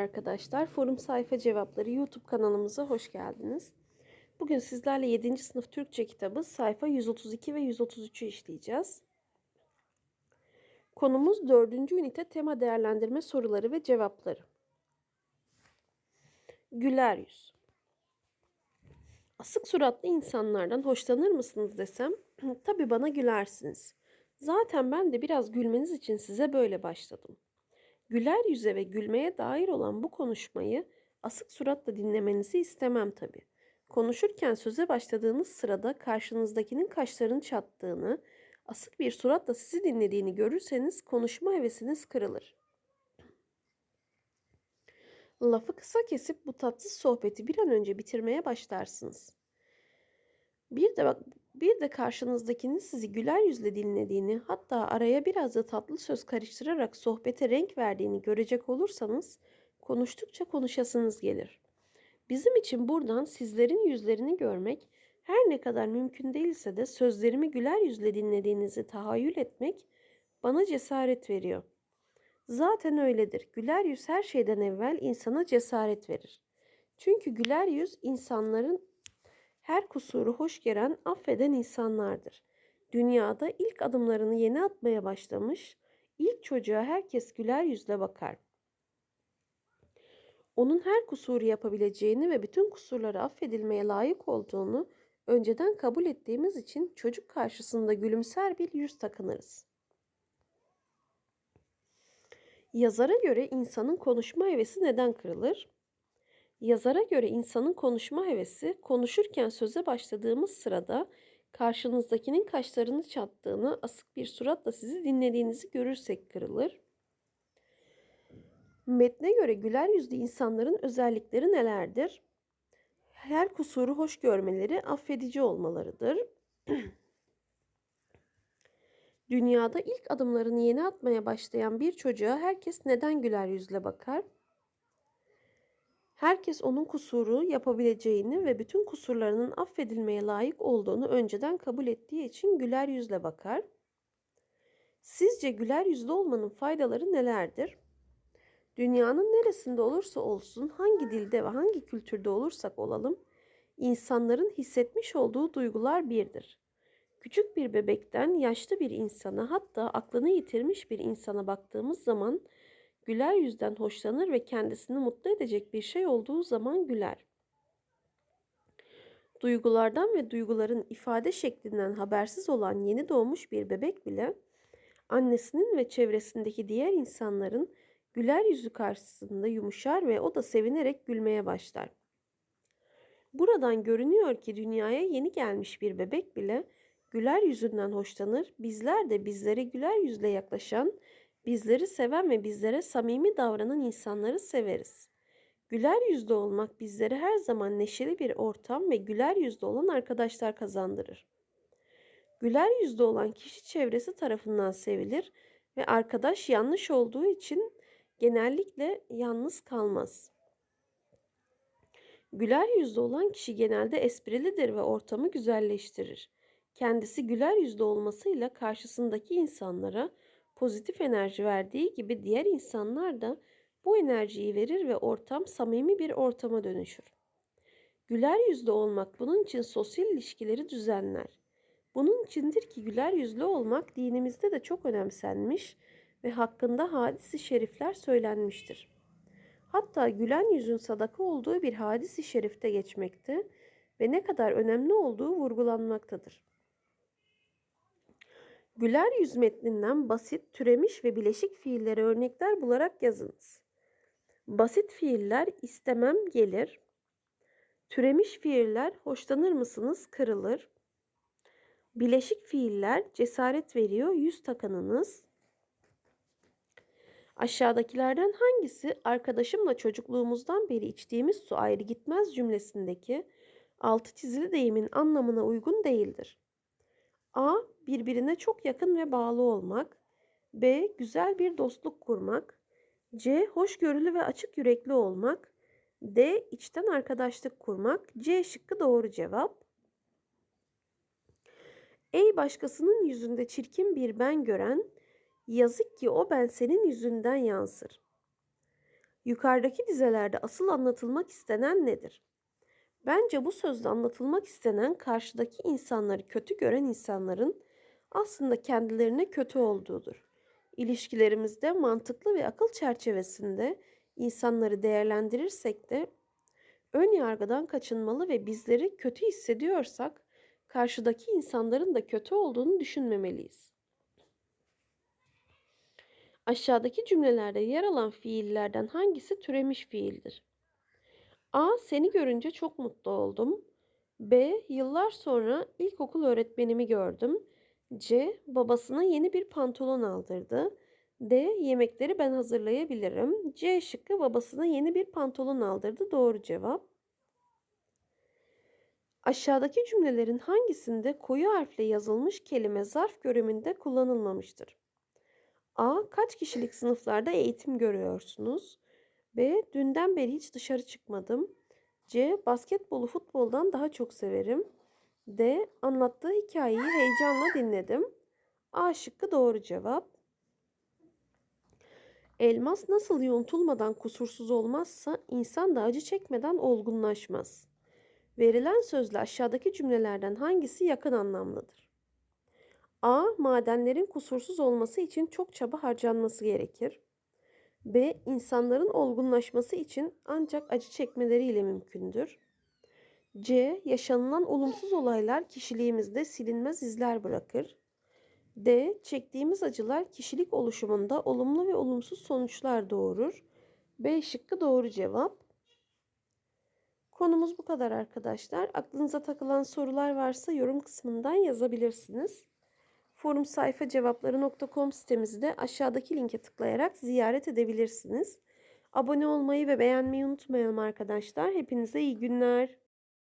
arkadaşlar. Forum Sayfa Cevapları YouTube kanalımıza hoş geldiniz. Bugün sizlerle 7. sınıf Türkçe kitabı sayfa 132 ve 133'ü işleyeceğiz. Konumuz 4. ünite tema değerlendirme soruları ve cevapları. Güler yüz. Asık suratlı insanlardan hoşlanır mısınız desem, tabii bana gülersiniz. Zaten ben de biraz gülmeniz için size böyle başladım. Güler yüze ve gülmeye dair olan bu konuşmayı asık suratla dinlemenizi istemem tabii. Konuşurken söze başladığınız sırada karşınızdakinin kaşlarını çattığını, asık bir suratla sizi dinlediğini görürseniz konuşma hevesiniz kırılır. Lafı kısa kesip bu tatsız sohbeti bir an önce bitirmeye başlarsınız. Bir de bak bir de karşınızdakinin sizi güler yüzle dinlediğini, hatta araya biraz da tatlı söz karıştırarak sohbete renk verdiğini görecek olursanız konuştukça konuşasınız gelir. Bizim için buradan sizlerin yüzlerini görmek her ne kadar mümkün değilse de sözlerimi güler yüzle dinlediğinizi tahayyül etmek bana cesaret veriyor. Zaten öyledir. Güler yüz her şeyden evvel insana cesaret verir. Çünkü güler yüz insanların her kusuru hoş gören, affeden insanlardır. Dünyada ilk adımlarını yeni atmaya başlamış, ilk çocuğa herkes güler yüzle bakar. Onun her kusuru yapabileceğini ve bütün kusurları affedilmeye layık olduğunu önceden kabul ettiğimiz için çocuk karşısında gülümser bir yüz takınırız. Yazara göre insanın konuşma hevesi neden kırılır? Yazara göre insanın konuşma hevesi konuşurken söze başladığımız sırada karşınızdakinin kaşlarını çattığını, asık bir suratla sizi dinlediğinizi görürsek kırılır. Metne göre güler yüzlü insanların özellikleri nelerdir? Her kusuru hoş görmeleri, affedici olmalarıdır. Dünyada ilk adımlarını yeni atmaya başlayan bir çocuğa herkes neden güler yüzle bakar? Herkes onun kusuru yapabileceğini ve bütün kusurlarının affedilmeye layık olduğunu önceden kabul ettiği için güler yüzle bakar. Sizce güler yüzlü olmanın faydaları nelerdir? Dünyanın neresinde olursa olsun, hangi dilde ve hangi kültürde olursak olalım, insanların hissetmiş olduğu duygular birdir. Küçük bir bebekten yaşlı bir insana hatta aklını yitirmiş bir insana baktığımız zaman güler yüzden hoşlanır ve kendisini mutlu edecek bir şey olduğu zaman güler. Duygulardan ve duyguların ifade şeklinden habersiz olan yeni doğmuş bir bebek bile annesinin ve çevresindeki diğer insanların güler yüzü karşısında yumuşar ve o da sevinerek gülmeye başlar. Buradan görünüyor ki dünyaya yeni gelmiş bir bebek bile güler yüzünden hoşlanır. Bizler de bizlere güler yüzle yaklaşan Bizleri seven ve bizlere samimi davranan insanları severiz. Güler yüzlü olmak bizlere her zaman neşeli bir ortam ve güler yüzlü olan arkadaşlar kazandırır. Güler yüzlü olan kişi çevresi tarafından sevilir ve arkadaş yanlış olduğu için genellikle yalnız kalmaz. Güler yüzlü olan kişi genelde esprilidir ve ortamı güzelleştirir. Kendisi güler yüzlü olmasıyla karşısındaki insanlara pozitif enerji verdiği gibi diğer insanlar da bu enerjiyi verir ve ortam samimi bir ortama dönüşür. Güler yüzlü olmak bunun için sosyal ilişkileri düzenler. Bunun içindir ki güler yüzlü olmak dinimizde de çok önemsenmiş ve hakkında hadisi şerifler söylenmiştir. Hatta gülen yüzün sadaka olduğu bir hadisi şerifte geçmekte ve ne kadar önemli olduğu vurgulanmaktadır. Güler yüz metninden basit, türemiş ve bileşik fiillere örnekler bularak yazınız. Basit fiiller istemem gelir. Türemiş fiiller hoşlanır mısınız kırılır. Bileşik fiiller cesaret veriyor yüz takanınız. Aşağıdakilerden hangisi arkadaşımla çocukluğumuzdan beri içtiğimiz su ayrı gitmez cümlesindeki altı çizili deyimin anlamına uygun değildir? A. Birbirine çok yakın ve bağlı olmak. B. Güzel bir dostluk kurmak. C. Hoşgörülü ve açık yürekli olmak. D. içten arkadaşlık kurmak. C şıkkı doğru cevap. Ey başkasının yüzünde çirkin bir ben gören, yazık ki o ben senin yüzünden yansır. Yukarıdaki dizelerde asıl anlatılmak istenen nedir? Bence bu sözde anlatılmak istenen karşıdaki insanları kötü gören insanların aslında kendilerine kötü olduğudur. İlişkilerimizde mantıklı ve akıl çerçevesinde insanları değerlendirirsek de ön yargıdan kaçınmalı ve bizleri kötü hissediyorsak karşıdaki insanların da kötü olduğunu düşünmemeliyiz. Aşağıdaki cümlelerde yer alan fiillerden hangisi türemiş fiildir? A. Seni görünce çok mutlu oldum. B. Yıllar sonra ilkokul öğretmenimi gördüm. C. Babasına yeni bir pantolon aldırdı. D. Yemekleri ben hazırlayabilirim. C şıkkı babasına yeni bir pantolon aldırdı. Doğru cevap. Aşağıdaki cümlelerin hangisinde koyu harfle yazılmış kelime zarf görümünde kullanılmamıştır? A. Kaç kişilik sınıflarda eğitim görüyorsunuz? B. Dünden beri hiç dışarı çıkmadım. C. Basketbolu futboldan daha çok severim. D. Anlattığı hikayeyi heyecanla dinledim. A şıkkı doğru cevap. Elmas nasıl yontulmadan kusursuz olmazsa insan da acı çekmeden olgunlaşmaz. Verilen sözle aşağıdaki cümlelerden hangisi yakın anlamlıdır? A. Madenlerin kusursuz olması için çok çaba harcanması gerekir. B. İnsanların olgunlaşması için ancak acı çekmeleriyle mümkündür. C. Yaşanılan olumsuz olaylar kişiliğimizde silinmez izler bırakır. D. Çektiğimiz acılar kişilik oluşumunda olumlu ve olumsuz sonuçlar doğurur. B şıkkı doğru cevap. Konumuz bu kadar arkadaşlar. Aklınıza takılan sorular varsa yorum kısmından yazabilirsiniz. Forum sayfa cevapları.com sitemizi de aşağıdaki linke tıklayarak ziyaret edebilirsiniz. Abone olmayı ve beğenmeyi unutmayalım arkadaşlar. Hepinize iyi günler.